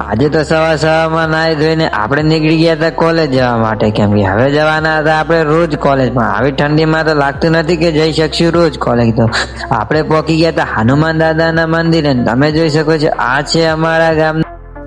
આજે તો સવા સવામાં નાહી ધોઈને આપણે નીકળી ગયા હતા કોલેજ જવા માટે. કેમ કે હવે જવાના હતા આપણે રોજ કોલેજમાં આવી ઠંડીમાં તો લાગતું નથી કે જઈ શકશું રોજ કોલેજ તો. આપણે પહોંચી ગયા હતા હનુમાન દાદાના મંદિરે. તમે જોઈ શકો છો, આ છે અમારા ગામ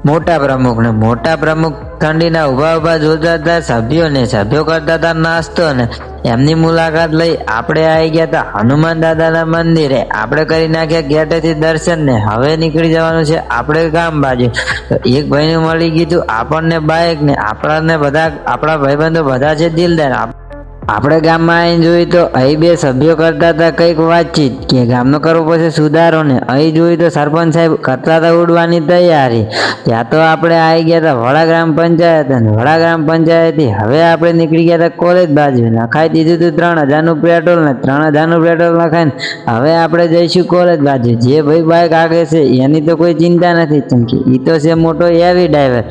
મોટા પ્રમુખ ને મોટા પ્રમુખ ઠંડીના ઊભા ઊભા જોતા હતા સભ્યો ને સભ્યો કરતા હતા નાસ્તો ને એમની મુલાકાત લઈ આપણે આવી ગયા હતા હનુમાન દાદાના મંદિરે. આપણે કરી નાખ્યા ગેટેથી દર્શન ને હવે નીકળી જવાનું છે આપણે ગામ બાજુ. તો એક ભાઈને મળી ગયું આપણને બાઇક ને આપણને બધા, આપણા ભાઈબંધો બધા છે દિલદાર. આપણે ગામમાં આવીને જોયું તો અહીં બે સભ્યો કરતા હતા કંઈક વાતચીત, કે ગામનો કરવો પછી સુધારો ને અહીં જોયું તો સરપંચ સાહેબ કરતા હતા ઉડવાની તૈયારી. ત્યાં તો આપણે આવી ગયા હતા વડા ગ્રામ પંચાયત અને વડા ગ્રામ પંચાયતથી હવે આપણે નીકળી ગયા હતા કોલેજ બાજુ નખાઈ દીધું હતું ત્રણ હજારનું પેટ્રોલ ને ત્રણ હજારનું પેટ્રોલ નખાઈને હવે આપણે જઈશું કોલેજ બાજુ જે ભાઈ બાઇક આગળ છે, એની તો કોઈ ચિંતા નથી ચમકી એ તો છે મોટો એવી ડ્રાઈવર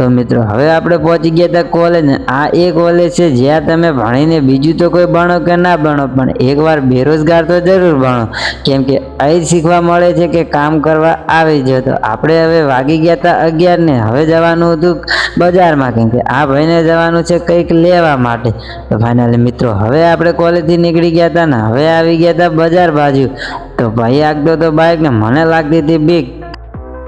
તો મિત્રો, હવે આપણે પહોંચી ગયા હતા કોલેજ આ એ કોલેજ છે જ્યાં તમે ભણીને બીજું તો કોઈ ભણો કે ના ભણો, પણ એકવાર બેરોજગાર તો જરૂર ભણો. કેમ કે અહીં શીખવા મળે છે કે કામ કરવા આવી જાય તો આપણે હવે વાગી ગયા હતા અગિયાર ને. હવે જવાનું હતું બજારમાં. કેમ કે આ ભાઈને જવાનું છે કંઈક લેવા માટે. તો ફાઇનલી મિત્રો, હવે આપણે કોલેજથી નીકળી ગયા હતા ને. હવે આવી ગયા હતા બજાર બાજુ. તો ભાઈ આગતો તો બાઇક ને. મને લાગતી હતી બીક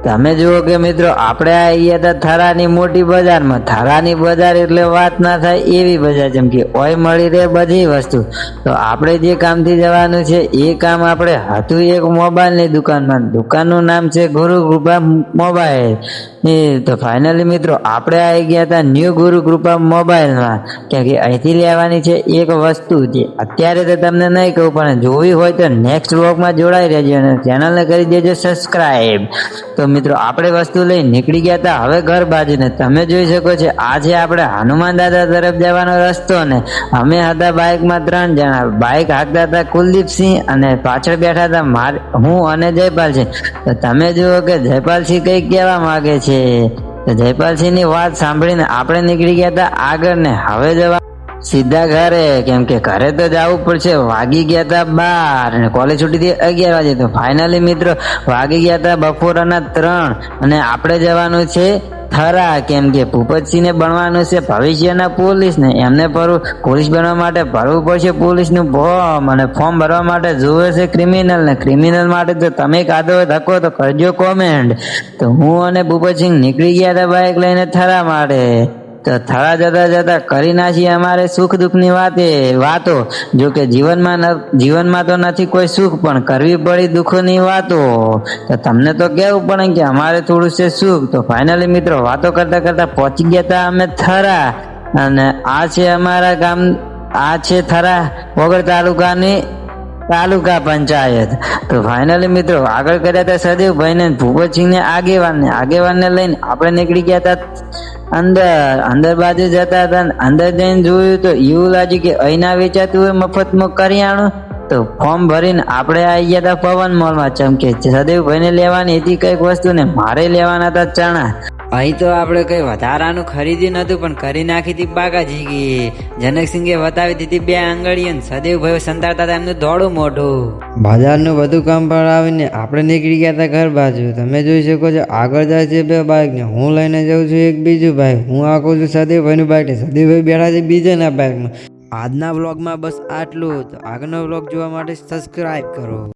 તમે જુઓ કે મિત્રો, આપણે આવીએ તો થરાની મોટી બજારમાં, થરાની બજાર એટલે વાત ના થાય એવી બજાર, જેમ કે ઓય મળી રહે બધી વસ્તુ. તો આપણે જે કામથી જવાનું છે, એ કામ આપણે હતું એક મોબાઈલની દુકાનમાં, દુકાનનું નામ છે ગુરુ કૃપા મોબાઈલ. તો ફાઇનલી મિત્રો, આપણે આવી ગયા હતા ન્યૂ ગુરુ કૃપા મોબાઈલમાં. કેમ કે અહીંથી લેવાની છે એક વસ્તુ જે અત્યારે તો તમને નહીં કહું, પણ જોવી હોય તો નેક્સ્ટ બ્લોગમાં જોડાઈ રહેજો અને ચેનલને કરી દેજો સબસ્ક્રાઈબ તો મિત્રો, આપણે વસ્તુ લઈ નીકળી ગયા હતા હવે ઘર બાજુને. તમે જોઈ શકો છો આ છે આપણે હનુમાન દાદા તરફ જવાનો રસ્તો ને અમે હતા બાઇકમાં ત્રણ જણા. બાઇક હાંકતા હતા કુલદીપસિંહ અને પાછળ બેઠા હતા માર, હું અને જયપાલસિંહ તો તમે જુઓ કે જયપાલસિંહ કંઈક કહેવા માંગે છે. તો જયપાલસિંહની વાત સાંભળીને આપણે નીકળી ગયા હતા આગળ ને હવે જવા સીધા ઘરે, કેમ કે ઘરે તો જવું પડશે. વાગી ગયા હતા બાર અને કોલેજ છૂટી હતી અગિયાર વાગે. તો ફાઇનલી મિત્રો, વાગી ગયા હતા બપોરના ત્રણ અને આપણે જવાનું છે થરા કેમ કે ભૂપતસિંહને બનવાનું છે ભવિષ્યના પોલીસ ને એમને ભરવું, પોલીસ બનવા માટે ભરવું પડશે પોલીસનું ફોર્મ અને ફોર્મ ભરવા માટે જોવે છે ક્રિમિનલ ને ક્રિમિનલ માટે તો તમે કાદો ધક્કો તો કરજો કોમેન્ટ. તો હું અને ભૂપતસિંહ નીકળી ગયા હતા બાઇક લઈને થરા માટે. તો થરા જતા જતા કરી નાખી અમારે સુખ દુઃખની વાતે વાતો. જો કે જીવનમાં જીવનમાં તો નથી કોઈ સુખ, પણ કરવી પડી દુઃખની વાતો. તો તમને તો કેવું પડે કે અમારે થોડું છે સુખ. તો ફાઇનલી મિત્રો, વાતો કરતા કરતા પહોંચી ગયા હતા અમે થરા. અને આ છે અમારા ગામ, આ છે થરા વગર તાલુકાની તાલુકા પંચાયત. તો ફાઇનલી મિત્રો, આગળ કર્યા હતા સદેવભાઈ ને ભૂપતસિંહ ને આગેવાન ને આગેવાન ને લઈને આપણે નીકળી ગયા હતા અંદર અંદર બાજુ જતા હતા અંદર જઈને જોયું તો એવું લાગ્યું કે અહીંના વેચાતું હોય મફતમાં કરિયાણું તો ફોર્મ ભરીને આપણે આવી ગયા હતા પવન મોલમાં. ચમકે સદેવભાઈને લેવાની હતી કંઈક વસ્તુ ને મારે લેવાના હતા ચણા. અહીં તો આપણે કઈ વધારાનું ખરીદ્યું નતું પણ કરી નાખી હતી બાગાજી ગઈ જનકસિંહે બતાવી દીધી બે આંગળીઓ સદેવભાઈ સંતાડતા હતા એમનું દોડું મોઢું. બજારનું બધું કામ પર આવીને આપણે નીકળી ગયા હતા ઘર બાજુ. તમે જોઈ શકો છો, આગળ જાય છે બે બાઇકને હું લઈને જાઉં છું એક બીજું બાઇક હું આખું છું સદેવભાઈનું બાઇકને સદેવભાઈ બેઠા છે બીજાના બાઇકમાં આજના વ્લોગમાં બસ આટલું તો આગળનો વ્લોગ જોવા માટે સબસ્ક્રાઇબ કરો.